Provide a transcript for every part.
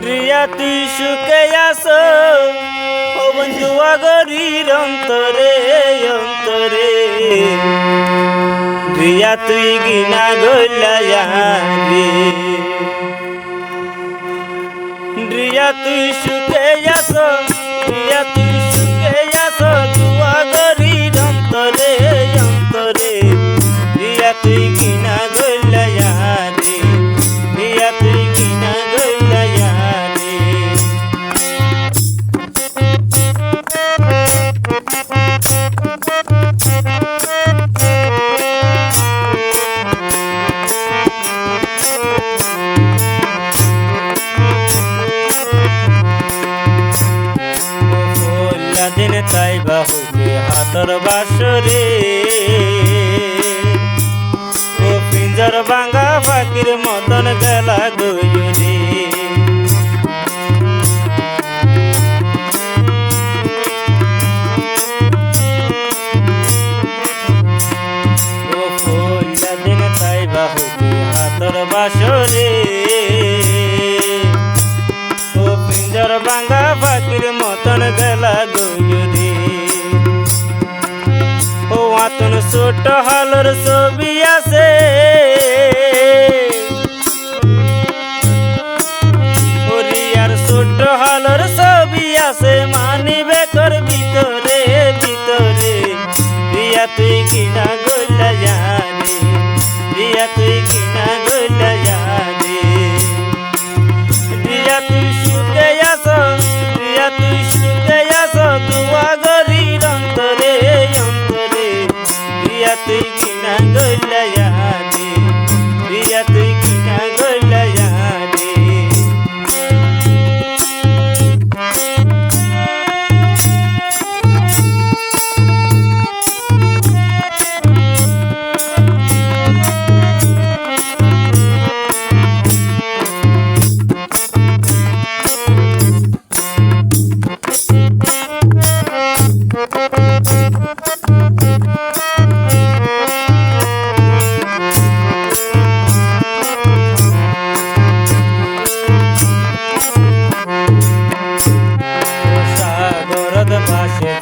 প্রিয়া তুই সুখে আস। ও বন্ধু আগরির অন্তরে অন্তরে। প্রিয়া তুই গিনা গলায়ারে প্রিয়া তুই সুখে আস। তাই বাহুকে হাতর বাসরে ও পিঞ্জর ভাঙ্গা ফাকির মতন গেলা হাতর বাসরে ও পিঞ্জর ভাঙ্গা ছোট হলর ছবি আছে। হরিয়ার ছোট হলর ছবি আছে, মানিবে কর ভিতরে ভিতরে। রিয়া, তুই কিনা ಕನ್ನಡದ ಭಾಷೆ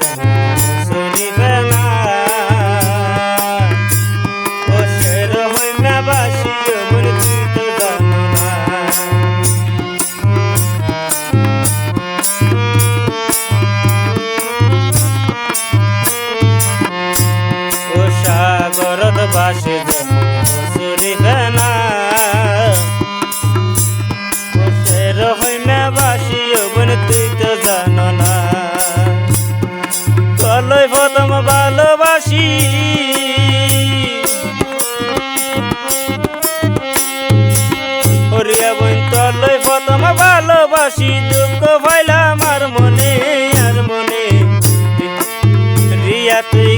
ভালোবাসি। হরিয়া বইন তলই প্রথম ভালোবাসি দুঃখ পাইলাম আর মনে আর মনে। রিয়া তুই